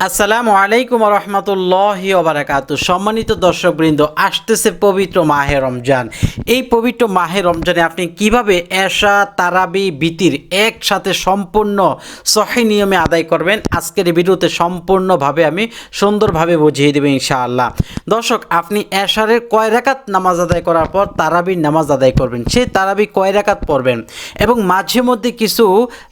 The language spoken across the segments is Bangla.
আসসালামু আলাইকুম রহমতুল্লাহ ওবরাকাতু। সম্মানিত দর্শকবৃন্দ, আসতেছে পবিত্র মাহে রমজান। এই পবিত্র মাহে রমজানে আপনি কীভাবে এশা, তারাবি, বিতির একসাথে সম্পূর্ণ সহি নিয়মে আদায় করবেন, আজকের এই ভিডিওতে সম্পূর্ণভাবে আমি সুন্দরভাবে বুঝিয়ে দেবো ইনশাআল্লাহ। দর্শক, আপনি এশারের কয় রাকাত নামাজ আদায় করার পর তারাবির নামাজ আদায় করবেন? সেই তারাবি কয় রাকাত পড়বেন? এবং মাঝে মধ্যে কিছু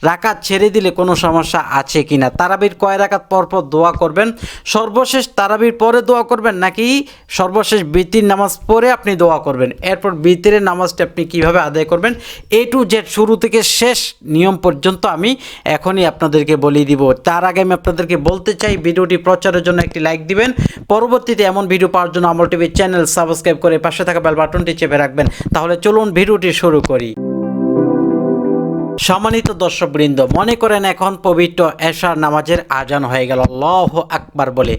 রাকাত ছেড়ে দিলে কোনো সমস্যা আছে কিনা? তারাবির কয় রাকাত পরপর দোয়া করবেন। সর্বশেষ তারাবির পরে দোয়া করবেন নাকি সর্বশেষ বৃত্তির নামাজ পরে আপনি দোয়া করবেন? এরপর বৃত্তির নামাজটি আপনি কীভাবে আদায় করবেন? এ টু জেড শুরু থেকে শেষ নিয়ম পর্যন্ত আমি এখনই আপনাদেরকে বলে দিব। তার আগে আমি আপনাদেরকে বলতে চাই, ভিডিওটি প্রচারের জন্য একটি লাইক দিবেন। পরবর্তীতে এমন ভিডিও পাওয়ার জন্য আমল টিভির চ্যানেল সাবস্ক্রাইব করে পাশে থাকা বেল বাটনটি চেপে রাখবেন। তাহলে চলুন ভিডিওটি শুরু করি। সম্মানিত দর্শকবৃন্দ, মনে করেন এখন পবিত্র এশার নামাজের আজান হয়ে গেল। আল্লাহ আকবার বলে।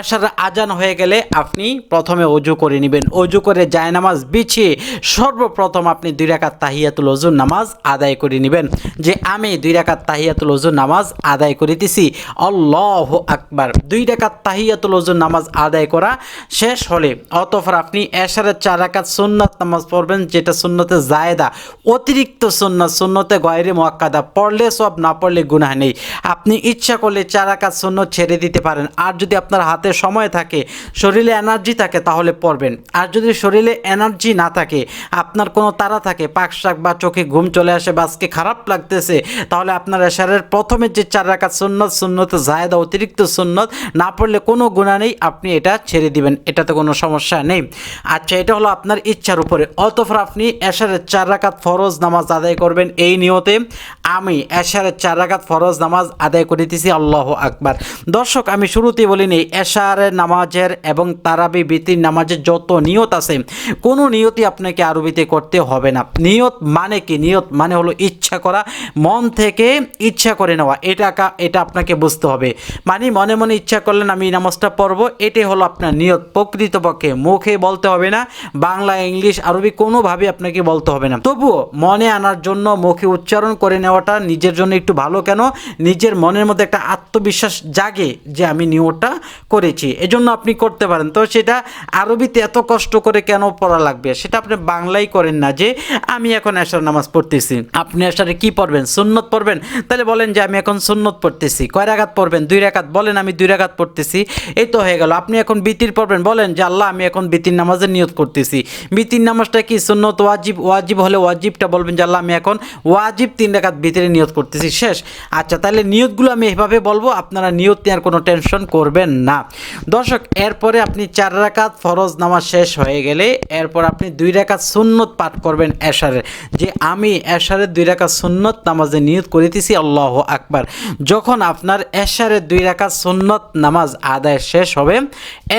এশার আজান হয়ে গেলে আপনি প্রথমে অজু করে নেবেন। অজু করে যায় নামাজ বিছিয়ে সর্বপ্রথম আপনি দুই রাকাত তাহিয়াতুল অজুর নামাজ আদায় করে নেবেন। যে আমি দুই রাকাত তাহিয়াতুল অজুর নামাজ আদায় করিতেছি, আল্লাহ আকবার। দুই রাকাত তাহিয়াতুল অজুর নামাজ আদায় করা শেষ হলে, অতঃপর আপনি এশারের চার রাকাত সুন্নাত নামাজ পড়বেন, যেটা সুন্নতে জায়দা, অতিরিক্ত সুন্নাত, সুন্নতে গয়রে মোয়াক্কাদা পড়লে, সব না পড়লে গুনাহ নেই। আপনি ইচ্ছা করলে চার রাকাত সুন্নত ছেড়ে দিতে পারেন। আর যদি আপনার হাতে সময় থাকে, শরীরে এনার্জি থাকে, তাহলে পড়বেন। আর যদি শরীরে এনার্জি না থাকে, আপনার কোনো তারা থাকে, পাক শাক বা চোখে ঘুম চলে আসে বা আজকে খারাপ লাগতেছে, তাহলে আপনার এশারের প্রথমে যে চার রাকাত সুন্নত সুন্নত জায়দা অতিরিক্ত সুন্নত, না পড়লে কোনো গুণা নেই, আপনি এটা ছেড়ে দিবেন। এটাতে কোনো সমস্যা নেই। আচ্ছা এটা হলো আপনার ইচ্ছার উপরে। অতঃপর আপনি এশারের চার রাকাত ফরজ নামাজ আদায় করবেন। এই নিয়তে আমি এশারের চার রাকাত ফরজ নামাজ আদায় করিতেছি আল্লাহ আকবার। দর্শক, আমি শুরুতেই বলিনি এশারের নামাজের এবং তারাবি বিতির নামাজের যত নিয়ত আছে, কোনো নিয়তই আপনাকে আরবিতে করতে হবে না। নিয়ত মানে কি? নিয়ত মানে হলো ইচ্ছা করা, মন থেকে ইচ্ছা করে নেওয়া। এটা এটা আপনাকে বুঝতে হবে। মানে মনে মনে ইচ্ছা করলেন আমি নামাজটা পড়ব, এটাই হলো আপনার নিয়ত। প্রকৃতপক্ষে মুখে বলতে হবে না, বাংলা, ইংলিশ, আরবি কোনোভাবে আপনাকে বলতে হবে না। তবুও মনে আনার জন্য মুখে উচ্চারণ করে নেওয়াটা নিজের জন্য একটু ভালো। কেন? নিজের মনের মধ্যে একটা আত্মবিশ্বাস জাগে যে আমি নিয়োগটা করেছি। এজন্য আপনি করতে পারেন। তো সেটা আরবিতে এত কষ্ট করে কেন পড়া লাগবে? সেটা আপনি বাংলাই করেন না যে, আমি এখন এশার নামাজ পড়তেছি। আপনি এশারে কি পড়বেন? সুন্নত পড়বেন? তাহলে বলেন যে, আমি এখন সুন্নত পড়তেছি। কয় রাকাত পড়বেন? দুই রাকাত? বলেন, আমি দুই রাকাত পড়তেছি। এই তো হয়ে গেল। আপনি এখন বিতির পড়বেন। বলেন যে, আল্লাহ, আমি এখন বিতির নামাজের নিয়ত করতেছি। বিতির নামাজটা কি? সুন্নত ওয়াজিব? ওয়াজিব হলে ওয়াজিবটা বলবেন যে, আল্লাহ, আমি এখন ওয়াজিব তিন রাকাত ভিতরে নিয়ত করতেছি, শেষ। আচ্ছা তাহলে নিয়তগুলো আমি এভাবে বলব, আপনারা নিয়ত নেওয়ার কোনো টেনশন করবেন না। দর্শক, এরপরে আপনি চার রাকাত ফরজ নামাজ শেষ হয়ে গেলে, এরপর আপনি দুই রাকাত সুন্নত পাঠ করবেন এশারের। যে আমি এশারের দুই রাকাত সুন্নত নামাজে নিয়ত করিতেছি, আল্লাহ আকবার। যখন আপনার এশারের দুই রাকাত সুন্নত নামাজ আদায় শেষ হবে,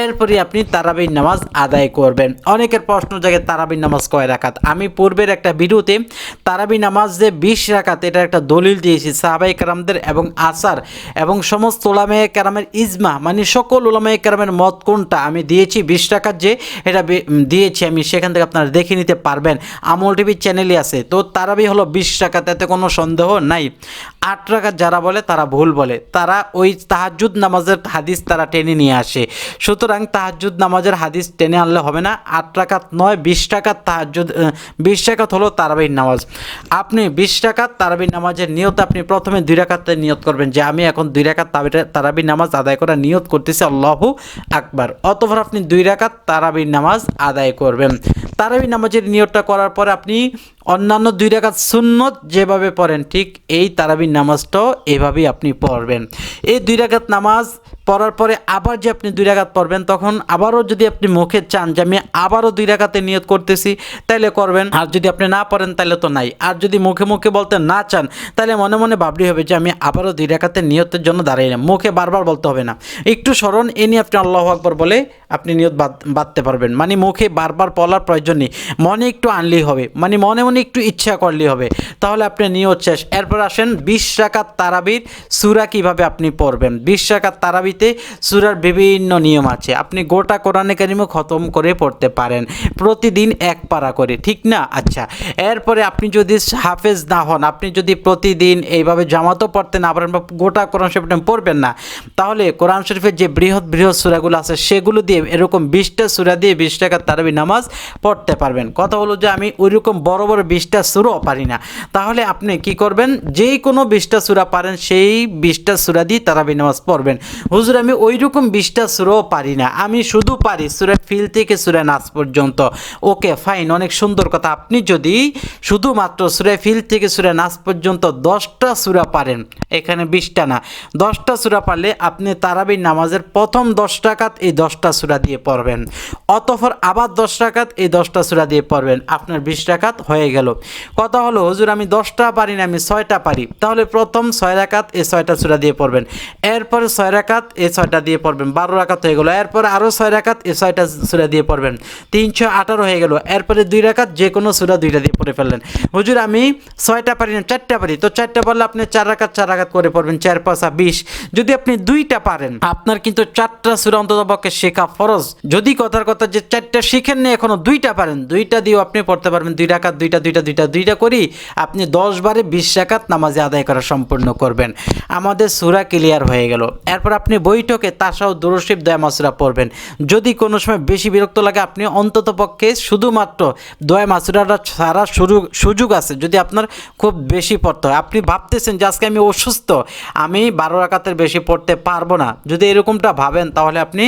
এরপরই আপনি তারাবির নামাজ আদায় করবেন। অনেকের প্রশ্ন জাগে, তারাবির নামাজ কয় রাকাত? আমি পূর্বের একটা ভিডিওতে তারাবি নামাজ যে বিশ রাকাত এটা একটা দলিল দিয়েছি সাহাবাই কারামদের এবং আসার এবং সমস্ত ওলামায় কারামের ইজমা মানে সকল ওলামায় কারামের মত কোনটা? আমি দিয়েছি বিশ টাকার যে এটা দিয়েছি আমি, সেখান থেকে আপনারা দেখে নিতে পারবেন। আমল টিভির চ্যানেলই আছে। তো তারাবি হলো বিশ টাকা, তাতে কোনো সন্দেহ নাই। আট টাকা যারা বলে, তারা ভুল বলে। তারা ওই তাহাজুদ নামাজের হাদিস তারা টেনে নিয়ে আসে। সুতরাং তাহাজুদ নামাজের হাদিস টেনে আনলে হবে না। আট টাকাত নয়, বিশ টাকার তাহাজুদ বিশ টাকাত হলো তারাবির নামাজ। আপনি বিশ টাকার তারাবির নামাজের নিয়ত আপনি প্রথমে দুই রাকাতে নিয়ত করবেন যে, আমি এখন দুই রাকাত তারাবির নামাজ আদায় করার নিয়ত করতেছি, আল্লাহু আকবার। অতঃপর আপনি দুই রাকাত তারাবির নামাজ আদায় করবেন। তারাবির নামাজের নিয়তটা করার পর আপনি অন্যান্য দুই রাকাত সুন্নত যেভাবে পড়েন, ঠিক এই তারাবির নামাজটাও এভাবেই আপনি পড়বেন। এই দুই রাকাত নামাজ পড়ার পরে আবার যে আপনি দুই রাকাত পড়বেন, তখন আবারও যদি আপনি মুখে চান যে আমি আবারও দুই রাকাতে নিয়ত করতেছি, তাইলে করবেন। আর যদি আপনি না পড়েন তাহলে তো নাই। আর যদি মুখে মুখে বলতে না চান তাহলে মনে মনে ভাবলি হবে যে আমি আবারও দুই রাকাতে নিয়তের জন্য দাঁড়িয়ে না মুখে বারবার বলতে হবে না। একটু স্মরণ, এ নিয়ে আপনি আল্লাহ আকবর বলে আপনি নিয়ত বাঁধতে পারবেন। মানে মুখে বারবার বলার প্রয়োজন নেই। মনে একটু আনলেই হবে। মানে মনে মনে একটু ইচ্ছা করলেই হবে। তাহলে আপনি নিয়ত শেষ। এরপর আসেন, বিশ রাকাত তারাবির সুরা কীভাবে আপনি পড়বেন? বিশ রাকাত তারাবির তারাবিতে সুরার বিভিন্ন নিয়ম আছে। আপনি গোটা কোরআনে কারিমও খতম করে পড়তে পারেন। প্রতিদিন এক পারা করে, ঠিক না? আচ্ছা এরপরে আপনি যদি হাফেজ না হন, আপনি যদি প্রতিদিন এইভাবে জামাতও পড়তে না পারেন বা গোটা কোরআন শরীফ পড়বেন না, তাহলে কোরআন শরীফের যে বৃহৎ বৃহৎ সুরাগুলো আছে, সেগুলো দিয়ে এরকম বিশটা সুরা দিয়ে বিশ টাকা তারাবি নামাজ পড়তে পারবেন। কথা হলো যে আমি ওইরকম বড় বড় বিশটা সুরও পারি না। তাহলে আপনি কি করবেন? যেই কোনো বিশটা সুরা পারেন, সেই বিশটা সুরা দিয়ে তারাবি নামাজ পড়বেন। হুজুর আমি ওই রকম বিশটা সুরাও পারি না। আমি শুধু পারি সুরা ফিল থেকে সুরা নাচ পর্যন্ত। ওকে ফাইন অনেক সুন্দর কথা। আপনি যদি শুধুমাত্র সুরা ফিল থেকে সুরা নাচ পর্যন্ত দশটা সুরা পারেন, এখানে বিশটা না, দশটা সুরা পারলে আপনি তারাবি নামাজের প্রথম দশ টাকাত এই দশটা সুরা দিয়ে পড়বেন। অতঃপর আবার দশ টাকাত এই দশটা সুরা দিয়ে পড়বেন। আপনার বিশ টাকাত হয়ে গেল। কথা হলো, হুজুর, আমি দশটা পারি না, আমি ছয়টা পারি। তাহলে প্রথম ছয় রাকাত এই ছয়টা সুরা দিয়ে পড়বেন। এরপরে ছয় রাকাত এই ছয়টা দিয়ে পড়বেন। বারো রাকাত হয়ে গেলো। এরপরে আরও ছয় রাকাত এই ছয়টা সুরা দিয়ে পড়বেন। তিনশো আঠারো হয়ে গেল। এরপরে দুই রাকাত যে কোনো সুরা দুইটা দিয়ে পড়ে ফেললেন। হুজুর, আমি ছয়টা পারি না, চারটা পারি। তো চারটা পারলে আপনি চার রাকাত চার রাকাত করে পড়বেন। চার, পাঁচা বিশ। যদি আপনি দুইটা পারেন, আপনার কিন্তু চারটা সুরা অন্তত পক্ষে শেখা ফরজ। যদি কথার কথা যে চারটা শিখেন না এখনও দুইটা পারেন। দুইটা দিয়েও আপনি পড়তে পারবেন। দুই রাকাত, দুইটা দুইটা দুইটা দুইটা করি আপনি দশ বারে বিশ রাকাত নামাজে আদায় করা সম্পূর্ণ করবেন। আমাদের সুরা ক্লিয়ার হয়ে গেল। এরপর আপনি বৈঠকে তাসাও দুরশিব দয়া মাসুরা পড়বেন। যদি কোনো সময় বেশি বিরক্ত লাগে, আপনি অন্তত পক্ষে শুধুমাত্র দয়া মাসুরাটা ছাড়া সুযোগ সুযোগ আছে, যদি আপনার খুব বেশি পড়তে হয়। আপনি ভাবতেছেন যে আজকে আমি অসুস্থ, আমি বারো রাকাতের বেশি পড়তে পারব না। যদি এরকমটা ভাবেন, তাহলে আপনি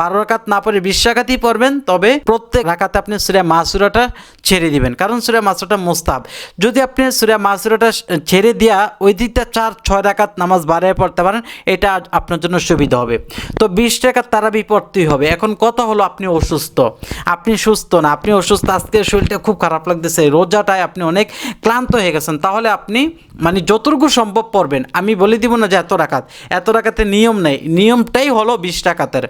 বারো রাকাত না পড়ে বিশ রাকাতই পড়বেন। তবে প্রত্যেক রাকাতে আপনি সুরে মাসুরাটা ছেড়ে দিবেন। কারণ সুরে মাসুরাটা মোস্তাব যদি আপনি সুরে মাসুরাটা ছেড়ে দিয়া ওই দিকটা চার, ছয় রাকাত নামাজ বাড়ায় পড়তে পারেন, এটা আপনার জন্য সুবিধা হবে। তো বিশ টাকার তারা পড়তেই হবে। এখন কথা হলো আপনি অসুস্থ। আপনি সুস্থ না। আপনি অসুস্থ, আজকে শরীরটা খুব খারাপ লাগতেছে, রোজাটায় আপনি অনেক ক্লান্ত হয়ে গেছেন। তাহলে আপনি মানে যতটুকু সম্ভব পড়বেন। আমি বলে দিব না যে এত রাকাত। এত রাকাতের নিয়ম নেই। নিয়মটাই হলো বিশ টাকাতের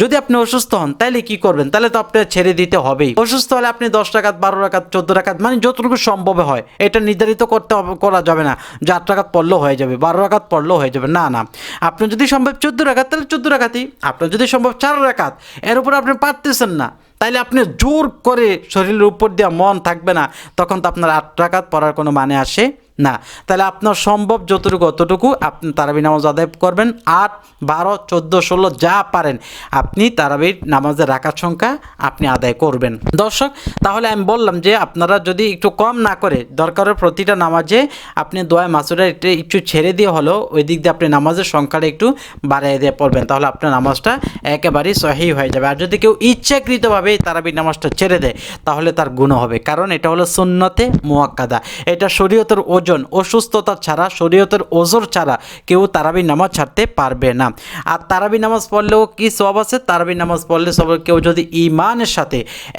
যদি আপনি অসুস্থ হন তাহলে কি করবেন? তাহলে তো আপনার ছেড়ে দিতে হবেই। অসুস্থ হলে আপনি দশ টাকাত বারো টাকাত চোদ্দ রাকাত মানে যতটুকু সম্ভব হয়, এটা নির্ধারিত করতে করা যাবে না। যে আট রাকাত পড়লেও হয়ে যাবে, বারো রাকাত পড়লেও হয়ে যাবে, না না। আপনার যদি সম্ভব চোদ্দ রাখাত তাহলে চোদ্দ রাখাতই আপনার যদি সম্ভব চার রাখাত এর উপর আপনি পারতেছেন না। তাইলে আপনি জোর করে শরীরের উপর দিয়ে মন থাকবে না, তখন তো আপনার আট টাকাত পড়ার কোনো মানে আসে না। তাহলে আপনার সম্ভব যতটুকু অতটুকু আপনি তারাবি নামাজ আদায় করবেন, আট, বারো, চোদ্দ, ষোলো, যা পারেন। আপনি তারাবির নামাজের রাখার সংখ্যা আপনি আদায় করবেন। দর্শক, তাহলে আমি বললাম যে আপনারা যদি একটু কম না করে, দরকারের প্রতিটা নামাজে আপনি দোয়া মাসুরা একটু ছেড়ে দিয়ে হলো ওই দিক দিয়ে আপনি নামাজের সংখ্যাটা একটু বাড়িয়ে দিয়ে পড়বেন, তাহলে আপনার নামাজটা একেবারেই সহি হয়ে যাবে। আর যদি কেউ ইচ্ছাকৃতভাবে এই তারাবির নামাজটা ছেড়ে দেয়, তাহলে তার গুণ হবে। কারণ এটা হলো সুন্নতে মোয়াক্কাদা। এটা শরীয়তের ওজন, অসুস্থতা ছাড়া, শরীয়তের ওজোর ছাড়া কেউ তারাবি নামাজ ছাড়তে পারবে না। আর তারাবি নামাজ পড়লেও কি সব আছে? তারাবি নামাজ পড়লে সব কেউ যদি ইমানের সাথে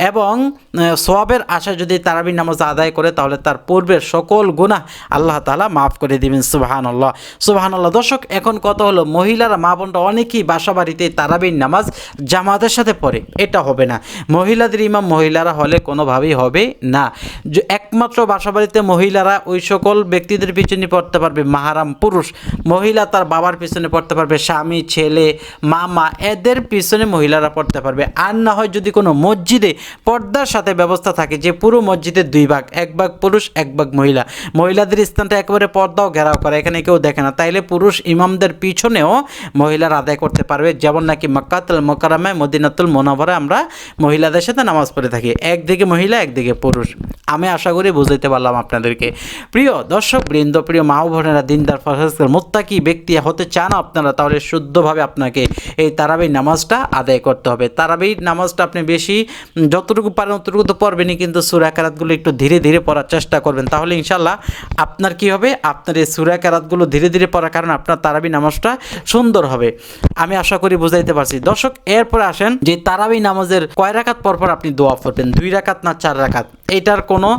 এবং সোয়াবের আশায় যদি তারাবি নামাজ আদায় করে, তাহলে তার পূর্বের সকল গুনাহ আল্লাহ তালা মাফ করে দিবেন সুবাহান আল্লাহ সুবাহান আল্লাহ দর্শক, এখন কত হলো, মহিলারা মা বোনরা অনেকেই বাসা বাড়িতে তারাবির নামাজ জামাতের সাথে পড়ে, এটা হবে না। মহিলাদের ইমাম মহিলারা হলে কোনোভাবেই হবে না। যে একমাত্র বাসাবাড়িতে মহিলারা ওই সকল ব্যক্তিদের পিছনে পড়তে পারবে, মাহারাম পুরুষ। মহিলা তার বাবার পিছনে পড়তে পারবে, স্বামী, ছেলে, মামা, এদের পিছনে মহিলারা পড়তে পারবে। আর না হয় যদি কোনো মসজিদে পর্দার সাথে ব্যবস্থা থাকে যে পুরো মসজিদের দুই ভাগ, এক ভাগ পুরুষ, এক ভাগ মহিলা। মহিলাদের স্থানটা একেবারে পর্দাও ঘেরাও করে, এখানে কেউ দেখে না। তাইলে পুরুষ ইমামদের পিছনেও মহিলারা আদায় করতে পারবে। যেমন নাকি মক্কাতুল মোকারামায় মদিনাতুল মোনাভরে আমরা মহিলাদের সাথে নামাজ পড়ে থাকি। একদিকে মহিলা একদিকে পুরুষ। আমি আশা করি বুঝাইতে পারলাম আপনাদেরকে। প্রিয় দর্শক, বৃন্দ, প্রিয় মা বোনেরা, দিনদার ফরহাজকার মোত্তাকি ব্যক্তি হতে চান আপনারা, তাহলে শুদ্ধভাবে আপনাকে এই তারাবির নামাজটা আদায় করতে হবে। তারাবির নামাজটা আপনি বেশি যতটুকু পারেন ততটুকু তো পড়বেনই, কিন্তু সুরাকারাতগুলো একটু ধীরে ধীরে পড়ার চেষ্টা করবেন। তাহলে ইনশাল্লাহ আপনার কি হবে? আপনার এই সুরাকারাতগুলো ধীরে ধীরে পড়ার কারণে আপনার তারাবি নামাজটা সুন্দর হবে। আমি আশা করি বুঝাইতে পারছি। দর্শক, এরপরে আসেন যে তারাবি নামাজের কয় রাকাত পরপর আপনি দোয়া পড়বেন, দুই রাকাত না চার রাকাত। এটার কোনো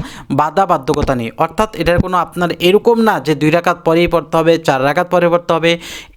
বাধা বাধ্যকতা নেই। অর্থাৎ এটার কোনো আপনার এরকম না যে দুই রাকাত পরেই পড়তে হবে, চার রাকাত পরে পড়তে হবে।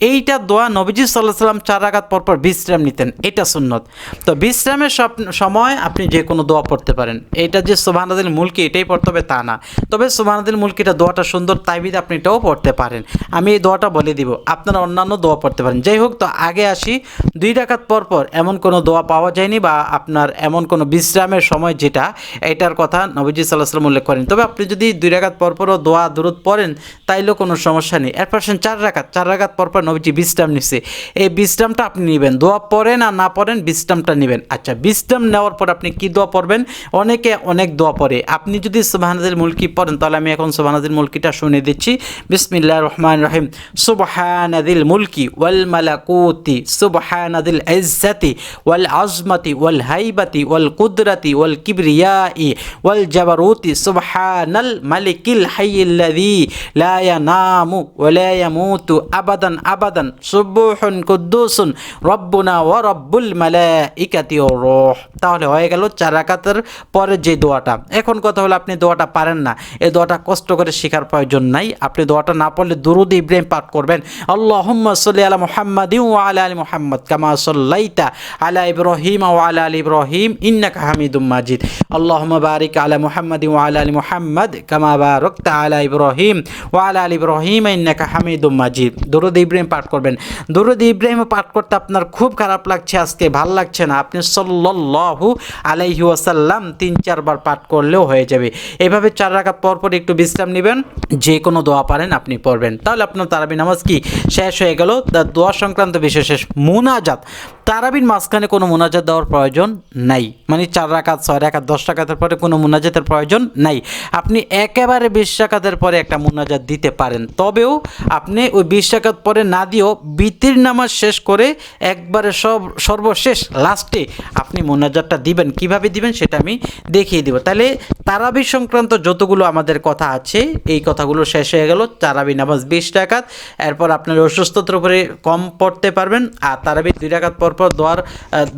এইটা দোয়া নবীজি সাল্লাহ সাল্লাম চার রাকাত পরপর বিশ্রাম নিতেন। এটা সুন্নত। তো বিশ্রামের সব সময় আপনি যে কোনো দোয়া পড়তে পারেন। এটা যে সোবাহানাদিল মুলকি এটাই পড়তে হবে তা না। তবে সোবাহানাদিল মুলকিটা দোয়াটা সুন্দর তাইবিদ আপনি এটাও পড়তে পারেন। আমি এই দোয়াটা বলে দিব, আপনারা অন্যান্য দোয়া পড়তে পারেন। যাই হোক, তো আগে আসি। দুই রাকাত পর পর এমন কোনো দোয়া পাওয়া যায়নি বা আপনার এমন কোনো বিশ্রামের সময় যেটা, এটার কথা নবীজি সাল্লাহ সাল্লাম উল্লেখ করেন। তবে আপনি যদি দুই রাকাত পর পরও দোয়া দূরত পড়েন, তাইলেও কোনো সমস্যা নেই। এর পার্সেন্ট চার রাকাত চার রাকাত পর পর নবীজি বিশ্রাম নিছে। এই বিশ্রামটা আপনি নেবেন। দোয়া পড়েন আর না পড়েন, বিশ্রামটা নেবেন। আচ্ছা বিশ্রাম নেওয়ার পর আপনি কি দোয়া পড়বেন? অনেকে অনেক দোয়া পড়ে। আপনি যদি সুবাহানাদিল মুলকি পড়েন, তাহলে আমি এখন সুবাহানাদিল মুলকিটা শুনে দিচ্ছি। বিসমিল্লাহ রহমান রহিম। সুবহানাদিল মুলকি ওয়াল মালাকুতি সুবহানাদিল ইজ্জাতি ওয়াল আজমতি ওয়াল হাইবাতি ওয়াল কুদরতি ওয়াল কিবরিয়াই ওয়াল জাবারুতি সুবহানাল মালিকিল হাইয়িল্লাযী লা ইয়ানামু ওয়া লা ইয়ামুতু আবাদান আবাদান সুবহুন কুদ্দুসুন রব্বুনা ওয়া রব্বুল মালাইকাতি ওয়া রূহ। তাহলে হয়ে গেল চার রাকাতের পরে যে দোয়াটা। এখন কথা হলো আপনি দোয়াটা পারেন না। এই দোয়াটা কষ্ট করে শেখার প্রয়োজন নাই। আপনি দোয়াটা না পড়লে দুরুদ ইব্রাহিম পাঠ করবেন। আল্লাহুম্মা সাল্লি আলা মুহাম্মাদিন ওয়া আলা আলি মুহাম্মদ কামা সাল্লাইতা আলা ইব্রাহিম ওয়া আলা আলি ইব্রাহিম। ইন্নাকা হামিদুম মাজিদ। আল্লাহুম্মা বারিক আলা মুহাম্মাদিন ওয়া আলা মুহাম্মদ, কামা বারাকতা আলা ইব্রাহিম ওয়া আলা ইব্রাহিম, ইন্নাকা হামিদুম মাজিদ। দুরুদ ইব্রাহিম পাঠ করবেন। দুরুদ ইব্রাহিম পাঠ করতে আপনার খুব খারাপ লাগছে আজকে, ভালো লাগছে না। আপনি সাল্লাল্লাহু আলাইহি ওয়াসাল্লাম তিন চারবার পাঠ করলেও হয়ে যাবে। এভাবে চার রাকাত পর পর একটু বিশ্রাম নেবেন। যে কোনো দোয়া পারেন, আপনি পড়বেন। তাহলে আপনার তারাবি নামাজ কি? শেষ হয়ে গেল। দোয়া সংক্রান্ত বিষয় শেষ মুনাজাত। তারাবির মাঝখানে কোনো মোনাজাত দেওয়ার প্রয়োজন নাই। মানে চার রাকাত, ছয় রাকাত, দশ রাকাতের পরে কোনো মুনাজাতের প্রয়োজন নাই। আপনি একেবারে বিশ রাকাতের পরে একটা মুনাজাত দিতে পারেন। তবেও আপনি ওই বিশ রাকাত পরে না দিয়েও বিতির নামাজ শেষ করে একবারে সব, সর্বশেষ লাস্টে আপনি মোনাজাতটা দিবেন। কীভাবে দিবেন সেটা আমি দেখিয়ে দিব। তাহলে তারাবি সংক্রান্ত যতগুলো আমাদের কথা আছে, এই কথাগুলো শেষ হয়ে গেল। তারাবি নামাজ বিশ টাকাত এরপর আপনার অসুস্থতার উপরে কম পড়তে পারবেন। আর তারাবি দুই রাকাত পর পর দোয়ার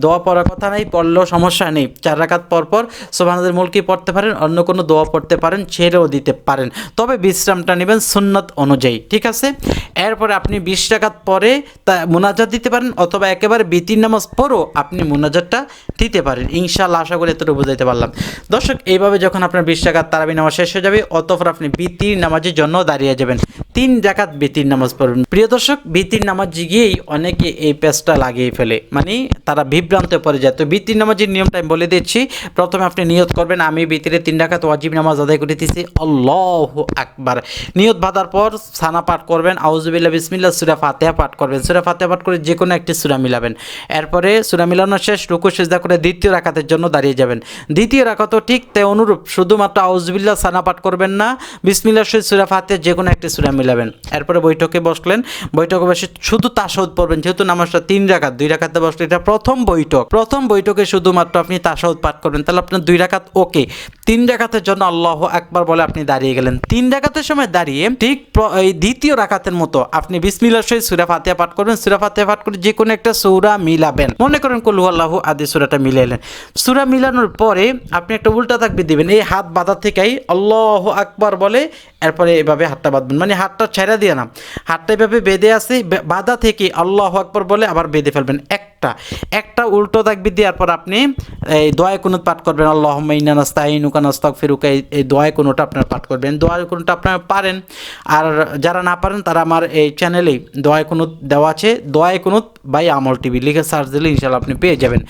দোয়া পড়ার কথা নাই, পড়লেও সমস্যা নেই। চার রাকাত পর পর সোভানাদের মুলকি পড়তে পারেন, অন্য কোনো দোয়া পড়তে পারেন, ছেড়েও দিতে পারেন। তবে বিশ্রামটা নেবেন সুন্নত অনুযায়ী, ঠিক আছে? এরপরে আপনি বিশ টাকাত পরে তা মোনাজাত দিতে পারেন, অথবা একেবারে বিতির নামাজ পরও আপনি মোনাজাতটা দিতে পারেন। ইনশাল্লাহ আশা করি এতটুকু বুঝাইতে পারলাম। দর্শক, এইভাবে যখন আপনার বিশ টাকার তারাবি নামাজ শেষ হয়ে যাবে, অতপর আপনি বিতির নামাজের জন্য দাঁড়িয়ে যাবেন। তিন জাকাত বিতির নামাজ পড়বেন প্রিয় দর্শক, বিতির নামাজ গিয়েই অনেকে এই পেজটা লাগিয়ে ফেলে। মানে তারা বিভ্রান্ত পড়ে যায়। তো বিতির নামাজের নিয়মটা আমি বলে দিচ্ছি। প্রথমে আপনি নিয়ত করবেন, আমি বিতিরে তিন ডাকাত ওয়াজিব নামাজ আদায় করে দিচ্ছি আল্লাহ আকবার। নিয়ত বাঁধার পর সানা পাঠ করবেন। আউজুবিল্লা বিসমিল্লা সুরা ফাতেহা পাঠ করবেন। সুরা ফাতেহা পাঠ করে যে কোনো একটি সুরা মিলাবেন। এরপরে সুরা মিলানোর শেষ, রুকু, সেজদা করে দ্বিতীয় রাকাতের জন্য দাঁড়িয়ে যাবেন। দ্বিতীয় রাকাতও ঠিক তাই অনুরূপ, শুধুমাত্র আউজবিল্লা সানা পাঠ করবেন না বিসমিল্লা সহিত সুরা ফাতে যে কোনো একটি সুরা মিলাবেন। এরপরে বৈঠকে বসলেন। বৈঠকে বসে শুধু তাসাউদ পড়বেন, যেহেতু নামাজটা তিন রাকাত, দুই রাখাতে বসলে এটা প্রথম বৈঠক। প্রথম বৈঠকে শুধুমাত্র আপনি তাসাউদ পাঠ করবেন, তাহলে আপনার দুই রাকাত ওকে। তিন রাকাতের জন্য আল্লাহ একবার বলে আপনি দাঁড়িয়ে গেলেন। তিন রাকাতের সময় দাঁড়িয়ে ঠিক এই দ্বিতীয় রাকাতের মতো আপনি বিসমিল্লার সহিত সুরা ফাতিহা পাঠ করবেন। সুরা ফাতিহা পাঠ করে যে কোনো একটা সৌরা মিলাবেন। মনে করেন, কলু আল্লাহ আদি সুরাটা মিলাইলেন। সুরা মিলানোর পরে আপনি একটা উল্টা তাকবি দিবেন। এই হাত বাঁধা থেকেই আল্লাহ আকবার বলে এরপরে এভাবে হাতটা বাঁধবেন। মানে হাতটা ছেড়ে দিয়ে না। হাতটা এভাবে বেঁধে বে- বাঁধা থেকে আল্লাহ আকবার বলে আবার বেঁধে ফেলবেন। একটা। একটা উল্টো তাকবি দেওয়ার পর আপনি এই দোয়ায় কুনুত পাঠ করবেন আল্লাহ ইন্না নাস্তাইনুকা নাস্তাক ফিরুকা এই দোয়ায় কোনোটা আপনার পাঠ করবেন। দোয়ায় কোনোটা আপনারা পারেন। আর যারা না পারেন, তারা আমার এই চ্যানেলেই দোয়ায় কুনুত দেওয়া আছে। দোয়ায় কুনুত বাই আমল টিভি, লিখে সার্চ দিলে ইনশাল্লাহ আপনি পেয়ে যাবেন।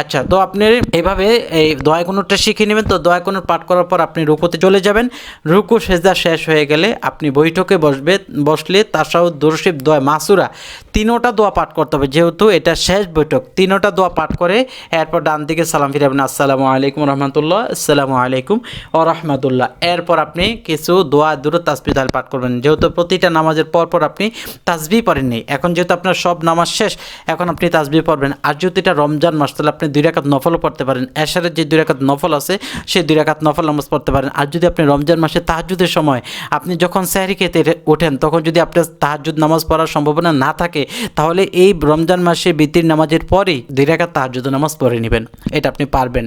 আচ্ছা তো আপনি এভাবে এই দোয়ায় কুনুতটা শিখে নেবেন। তো দোয়ায় কুনুত পাঠ করার পর আপনি রুকুতে চলে যাবেন। রুকু, সেজদা শেষ হয়ে গেলে আপনি বৈঠকে বসবে, বসলে তাসাউদ, দুরশিব, দোয়া, মাসুরা, তিনোটা দোয়া পাঠ করতে হবে। যেহেতু এটা শেষ বৈঠক, তিনোটা দোয়া পাঠ করে এরপর ডান দিকে সালাম ফিরে ফিরাবেন আসসালামু আলাইকুম রহমতুল্লাহ। আসসালামু আলাইকুম ও রহমতুল্লাহ। এরপর আপনি কিছু দোয়া দূর তাসবি তাহলে পাঠ করবেন। যেহেতু প্রতিটা নামাজের পর পর আপনি তাসবি পড়েননি, এখন যেহেতু আপনার সব নামাজ শেষ, এখন আপনি তাসবি পড়বেন। আর যেহেতু এটা রমজান মাস, তাহলে আপনি দুই রাকাত নফলও পড়তে পারেন। এশারের যে দুই রাকাত নফল আছে, সেই দুই রাকাত নফল নামাজ পড়তে পারেন। আর যদি আপনি রমজান মাসে তাহাজুদের সময় আপনি যখন স্যারি খেতে ওঠেন, তখন যদি আপনার তাহাজুদ নামাজ পড়ার সম্ভাবনা না থাকে, তাহলে এই রমজান মাসে বিতির নামাজের পরে দুই রাকাত তাহাজ্জুদ নামাজ পড়ে নেবেন। এটা আপনি পারবেন।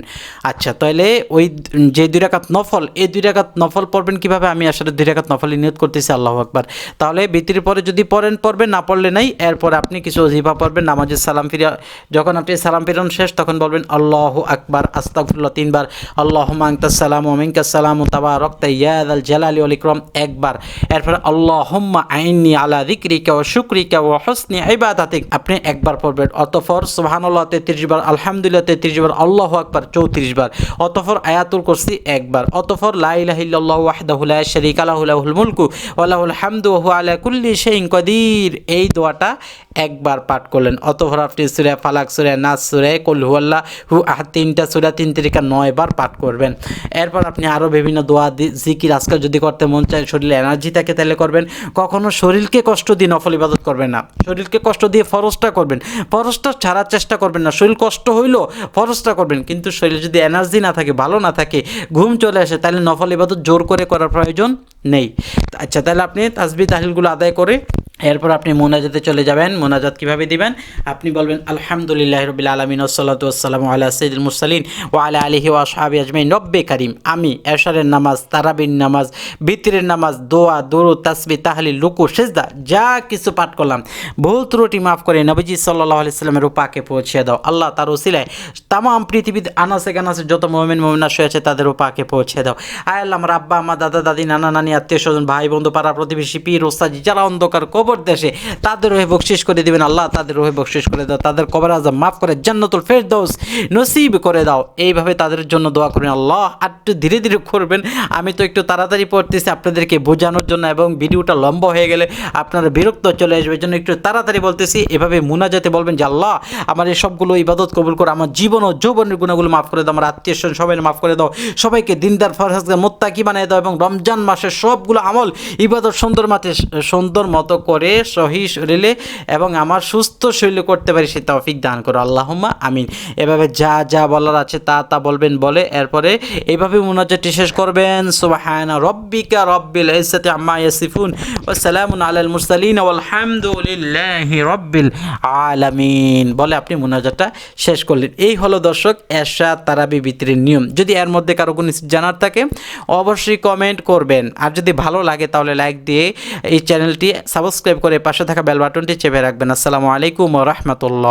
আচ্ছা তাহলে ওই যে দুই রাকাত নফল, এই দুই রাকাত নফল পড়বেন কীভাবে? আমি আসলে দুই রাকাত নফল নিয়ত করতেছি, আল্লাহ আকবার। তাহলে বিতির পরে যদি পড়েন, পড়বেন, না পড়লে নাই, এরপর আপনি কিছু অজিফা পড়বেন, নামাজের সালাম ফিরিয়া যখন আপনি সালাম ফিরান শেষ, তখন বলবেন, আল্লাহ আকবার, আস্তাগফিরুল্লাহ তিনবার আল্লাহ মাংতাসালাম ওমিনকাসালাম তাবা রক্তা ইয়াদ আল জালালি আল ইকরাম, একবার। এরপর, আল্লাহুম্মা আইনি আলা যিকরিকা ওয়া শুকরিকা ওয়া হুসনি ইবাদাতিক, আপনি একবার পড়বেন। অতঃপর, সুবহানাল্লাহ 33 বার, আলহামদুলিল্লাহ 33 বার, আল্লাহু আকবার 34 বার অতফর আয়াতুল কুরসি একবার অতফর লা ইলাহা ইল্লাল্লাহু ওয়াহদাহু লা শারীকা লাহু মুলকু ওয়া লাহুল হামদু আলা কুল্লি শাইইন কাদির। এই দোয়াটা একবার পাঠ করলেন। অতফর আপনি সুরে ফালাক, সূরা নাস, সূরা কুল হুয়াল্লাহ হু আহাদ তিনটা, সূরা তিন তিরিকা নয় বার পাঠ করবেন। এরপর আপনি আরও বিভিন্ন দোয়া জিকির আজকাল যদি করতে মন চায়, শরীরে এনার্জি থাকে তাহলে করবেন। কখনো শরীরকে কষ্ট দিয়ে নফল ইবাদত করবেন না। শরীরকে কষ্ট দিয়ে ফরজটা করবেন। ফরজটা ছাড়ার চেষ্টা করবেন না। শরীর কষ্ট হইল ফরজটা করবেন। কিন্তু শরীরে যদি এনার্জি না থাকে, ভালো না থাকে, ঘুম চলে আসে, তাহলে নফল ইবাদত জোর করে করার প্রয়োজন নেই। আচ্ছা তাহলে আপনি তাসবি তাহিলগুলো আদায় করে এরপর আপনি মোনাজাতে চলে যাবেন। মোনাজাত কীভাবে দিবেন? আপনি বলবেন, আলহামদুলিল্লাহ রবিল আলমিন ওসলাত ওসালাম আল্লাহ সঈদুল মুরসালিন ও আলা আলিহি ওয়া সাহাবি আজমাই নব্বে কারিম, আমি এশারের নামাজ, তারাবির নামাজ, বিতিরের নামাজ, দোয়া দরু তাসবি তাহলি লুকু সেজদা, যা কিছু পাঠ করলাম, ভুল ত্রুটি মাফ করে নবীজি সাল্লাহ আলাইস্লামের উপাকে পৌঁছে দাও। আল্লাহ তার ওসিলায় তাম পৃথিবীতে আনাসে গানাসে যত মোমেন, মোমিনা শুয়েছে তাদের উপাকে পৌঁছে দাও। আয় আল্লাহ, আমার আব্বা, আমার দাদা, দাদি, নানা, নানি আত্মীয় স্বজন ভাই, বন্ধু পাড়া প্রতিবেশী পীর ওস্তাজি যারা অন্ধকার, কবর দেশে তাদের রহে বকশিস করে দিবেন, আল্লাহ তাদের রহে বকশিস করে দাও, তাদের কবর আজম মাফ করে, জান্নাতুল ফেরদৌস নসিব করে দাও। এইভাবে তাদের জন্য দোয়া করবেন আল্লাহ আর একটু ধীরে ধীরে করবেন। আমি তো একটু তাড়াতাড়ি পড়তেছি আপনাদেরকে বোঝানোর জন্য এবং ভিডিওটা লম্বা হয়ে গেলে আপনারা বিরক্ত চলে আসবে জন্য একটু তাড়াতাড়ি বলতেছি। এভাবে মুনাজাতে বলবেন যে, আল্লাহ আমার এই সবগুলো ইবাদত কবুল করে, আমার জীবন ও যৌবনের গুণাগুলো মাফ করে দাও, আমার আত্মীয় স্বজন সবাই মাফ করে দাও, সবাইকে দিনদার ফরহাজকে মোত্তাকি বানিয়ে দাও এবং রমজান মাসের সবগুলো আমল ইবাদত সুন্দর মাতে, সুন্দর মতো করে সহি শরীরে এবং আমার সুস্থ শরীরে করতে পারি, সে তৌফিক দান করো। আল্লাহুম্মা আমিন। এভাবে যা যা বলার আছে তা তা বলবেন, বলে। এরপরে এইভাবে মুনাজাতটি শেষ করবেন। সুবহানা রব্বিকা রব্বিল ইজ্জাতি আম্মা ইয়াসিফুন ওয়া সালামুন আলাল মুরসালিন ওয়াল হামদুলিল্লাহি রব্বিল আলামিন। বলে আপনি মুনাজাতটা শেষ করলেন। এই হলো দর্শক এশা তারাবি বিতরির নিয়ম। যদি এর মধ্যে কারও কোনো জানার থাকে, অবশ্যই কমেন্ট করবেন। আর যদি ভালো লাগে তাহলে লাইক দিয়ে এই চ্যানেলটি সাবস্ক্রাইব করে পাশে থাকা বেল বাটনটি চেপে রাখবেন। আসসালামু আলাইকুম ও রাহমাতুল্লাহ।